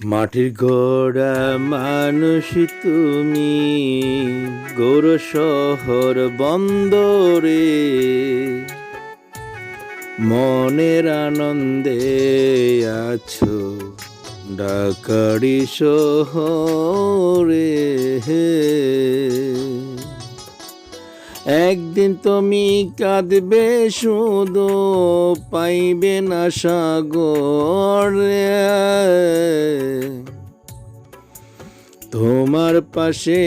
মাটির ঘোড়া মানুষ তুমি গোর শহর বন্দরে। মনের আনন্দে আছো ডাকারি শহরে। একদিন তুমি কাঁদবে, শুধু পাইবে না সাগরে তোমার পাশে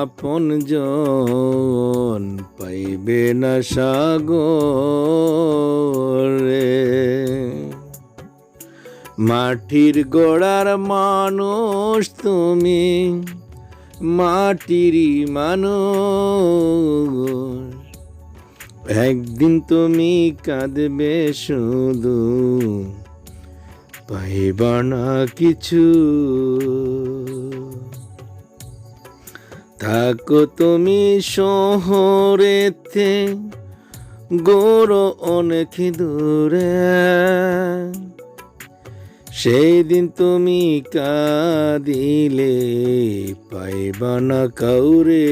আপন জন পাইবে না সাগরে মাটির গোড়ার মানুষ তুমি। মাটিরই মানুষ। একদিন তুমি কাঁদবে শুধু, পাইবা না কিছু। থাকো তুমি শহরেতে, গৌর অনেক দূরে। সেই দিন তুমি কাঁদিলে, পাইবা না কাউরে।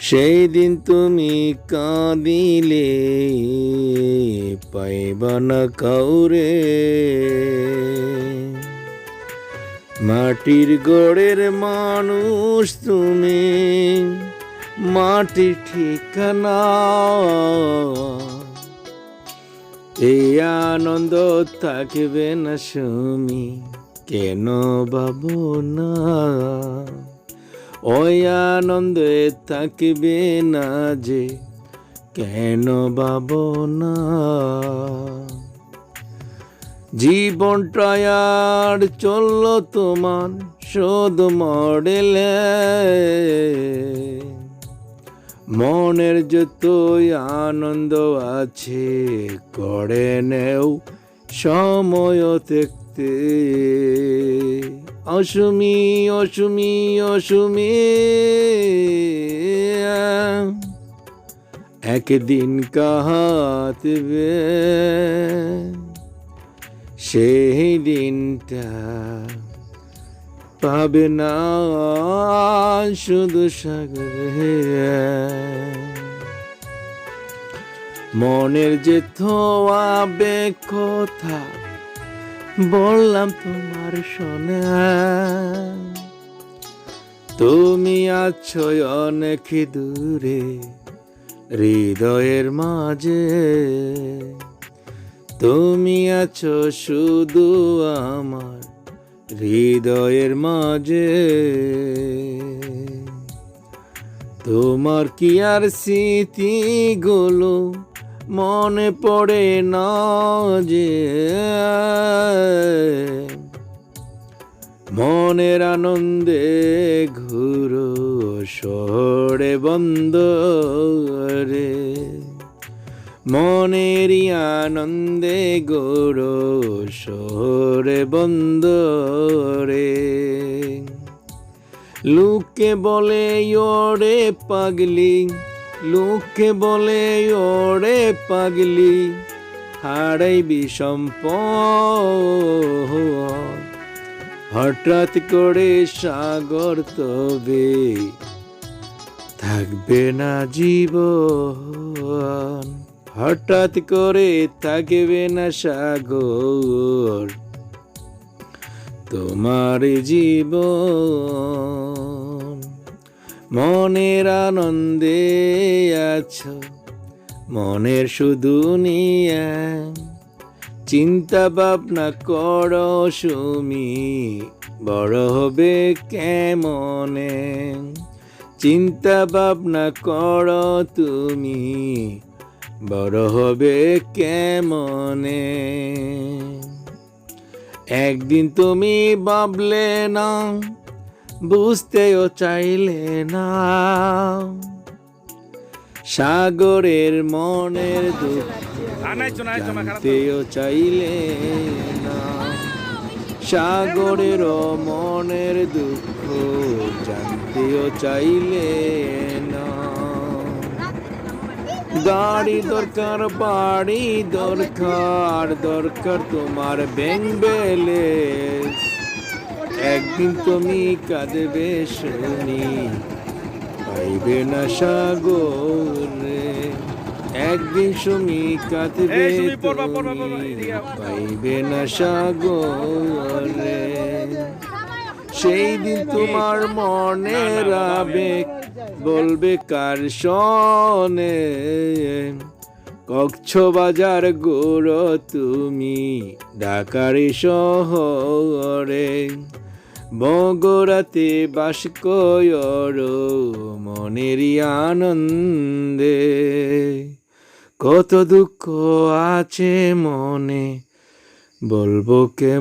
সেই দিন তুমি কাঁদিলে, পাইবা না কাউরে। মাটির গড়ের মানুষ তুমি, মাটির ঠিকানা এই আনন্দ থাকবে না সুমি। কেন বাবু না? ওই আনন্দে থাকবে না যে, কেন বাবু না? জীবনটা আর চলল তোমার, শোধ মডেলে। মনের যতই আনন্দ আছে, করে নেও সময় দেখতে। অসুমি অসুমি অসুমি। একদিন কাহাতবে সেই দিনটা পাবে না শুধু সাগরে। মনের যে থোয়াবে কথা বললাম তোমার শোনা। তুমি আছো অনেক দূরে হৃদয়ের মাঝে। তুমি আছো শুধু আমার হৃদয়ের মাঝে। তোমার কি আর স্মৃতিগুলো মনে পড়ে না যে? মনের আনন্দে ঘুরো শহরে বন্ধ রে মনেরই আনন্দে গৌরো শহরে বন্ধ রে। লোকে বলে, ওরে পাগলি। লোকে বলে, ওরে পাগলি। হারাই বিষম্প হঠাৎ করে সাগর তবে থাকবে না জীবন। হঠাৎ করে থাকবে না সাগর, তোমার জীবন। মনের আনন্দে আছো, মনের শুধু নিয়ে। চিন্তা ভাবনা কর সুমি, বড় হবে কেমনে? চিন্তা ভাবনা কর তুমি বড় হবে কেমনে? একদিন তুমি ভাবলে না, বুঝতেও চাইলে না। সাগরের মনের দুঃখ জানতেও চাইলে না। সাগরের মনের দুঃখ জানতেও চাইলে না। গাড়ি দরকার বাড়ি দরকার দরকার তোমার ব্যাংক ব্যালেন্স। একদিন তুমি কাঁদবে শুনি পাইবে না সাগরে। একদিন সুমি কাঁদবে। পাইবে না সাগরে। সেই দিন তোমার মনের আবেগ বলবে কার শোনে? কক্সবাজার গুরু তুমি ঢাকারি শহরে। বগরাতে বাস কয়র মনেরই আনন্দে। কত দুঃখ আছে মনে, বলব কে